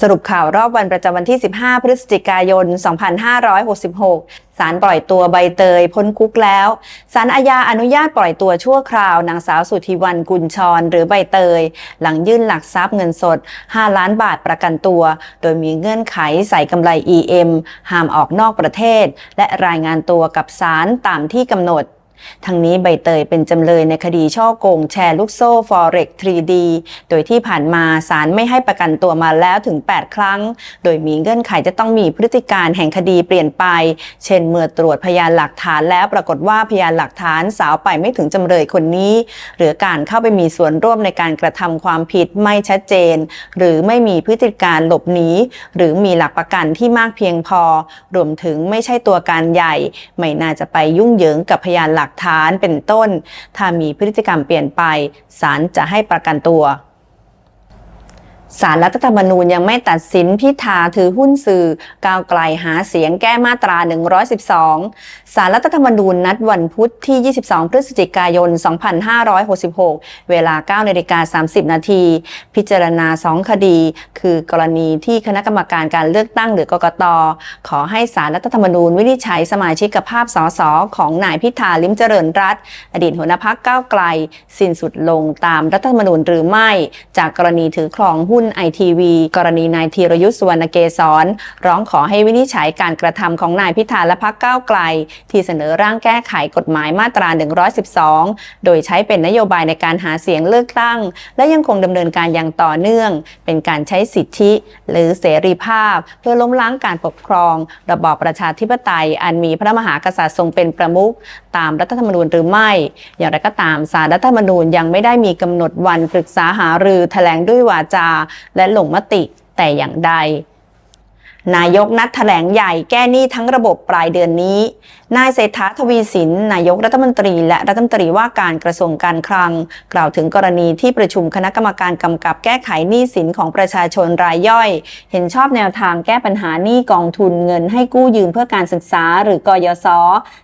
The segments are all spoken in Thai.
สรุปข่าวรอบวันประจำวันที่ 15 พฤศจิกายน 2566ศาลปล่อยตัวใบเตยพ้นคุกแล้วศาลอาญาอนุญาตปล่อยตัวชั่วคราวนางสาวสุธีวันกุลชร หรือใบเตย หลังยื่นหลักทรัพย์เงินสด 5 ล้านบาทประกันตัว โดยมีเงื่อนไขใส่กำไร EM ห้ามออกนอกประเทศ และรายงานตัวกับศาลตามที่กำหนด ทั้งนี้ใบเตยเป็นจำเลยในคดีช่อโกงแชร์ลูกโซ่ Forex 3D โดยที่ผ่านมาศาลไม่ให้ประกันตัวมาแล้วถึง 8 ครั้ง โดยมีเงื่อนไขจะต้องมีพฤติการแห่งคดีเปลี่ยนไป เช่นเมื่อตรวจพยานหลักฐานแล้วปรากฏว่าพยานหลักฐานสาวไปไม่ถึงจำเลยคนนี้ หรือการเข้าไปมีส่วนร่วมในการกระทำความผิดไม่ชัดเจน หรือไม่มีพฤติการหลบหนีหรือมีหลักประกันที่มากเพียงพอ รวมถึงไม่ใช่ตัวการใหญ่ ไม่น่าจะไปยุ่งเหยิงกับพยานหลักฐานเป็นต้น ถ้ามีพฤติกรรมเปลี่ยนไปศาลจะให้ประกันตัว สารรัฐธรรมนูญยังไม่ตัดสินพิธาถือหุ้นสื่อ ก้าวไกลหาเสียงแก้มาตรา 112 สารรัฐธรรมนูญนัดวันพุธที่ 22 พฤศจิกายน 2566 เวลา 9นาฬิกา30 นาที พิจารณา 2 คดี คือกรณีที่คณะกรรมการการเลือกตั้งหรือกกต ขอให้สารรัฐธรรมนูญวินิจฉัยสมาชิกภาพสสของนายพิธาลิมเจริญรัตอดีตหัวหน้าพักก้าวไกล สิ้นสุดลงตามรัฐธรรมนูญหรือไม่ จากกรณีถือครองหุ้นไอทีวีกรณีนายธีรยุทธ์สุวรรณเกษรร้องขอให้วินิจฉัยการกระทำของนายพิธาและพักก้าวไกล ที่เสนอร่างแก้ไขกฎหมายมาตรา 112 โดยใช้เป็นนโยบายในการหาเสียงเลือกตั้ง และยังคงดำเนินการอย่างต่อเนื่อง เป็นการใช้สิทธิ หรือเสรีภาพ เพื่อล้มล้างการปกครอง ระบอบประชาธิปไตย อันมีพระมหากษัตริย์ทรงเป็นประมุขตามรัฐธรรมนูญหรือไม่ อย่างไรก็ตามสารรัฐธรรมนูญยังไม่ได้มีกำหนดวันปรึกษาหารือแถลงด้วยวาจาและลงมติแต่อย่างใด นายกนัดแถลงใหญ่แก้หนี้ทั้งระบบปลายเดือนนี้ นายเศรษฐาทวีสิน นายกรัฐมนตรีและรัฐมนตรีว่าการกระทรวงการคลัง กล่าวถึงกรณีที่ประชุมคณะกรรมการกำกับแก้ไขหนี้สินของประชาชนรายย่อย เห็นชอบแนวทางแก้ปัญหาหนี้กองทุนเงินให้กู้ยืมเพื่อการศึกษาหรือกยศ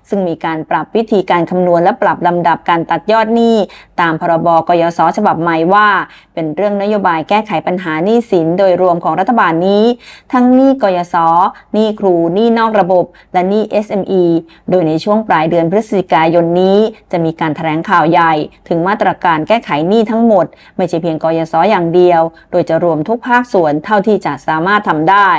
ซึ่งมีการปรับวิธีการคำนวณและปรับลำดับการตัดยอดหนี้ตามพรบกยศฉบับใหม่ว่า เป็นเรื่องนโยบายแก้ไขปัญหาหนี้สินโดยรวมของรัฐบาลนี้ ทั้งหนี้กยศหนี้ครู หนี้นอกระบบ และหนี้ SME โดยในช่วงปลายเดือนพฤศจิกายนนี้ จะมีการแถลงข่าวใหญ่ ถึงมาตรการแก้ไขหนี้ทั้งหมด ไม่ใช่เพียงกยศอย่างเดียว โดยจะรวมทุกภาคส่วนเท่าที่จะสามารถทำได้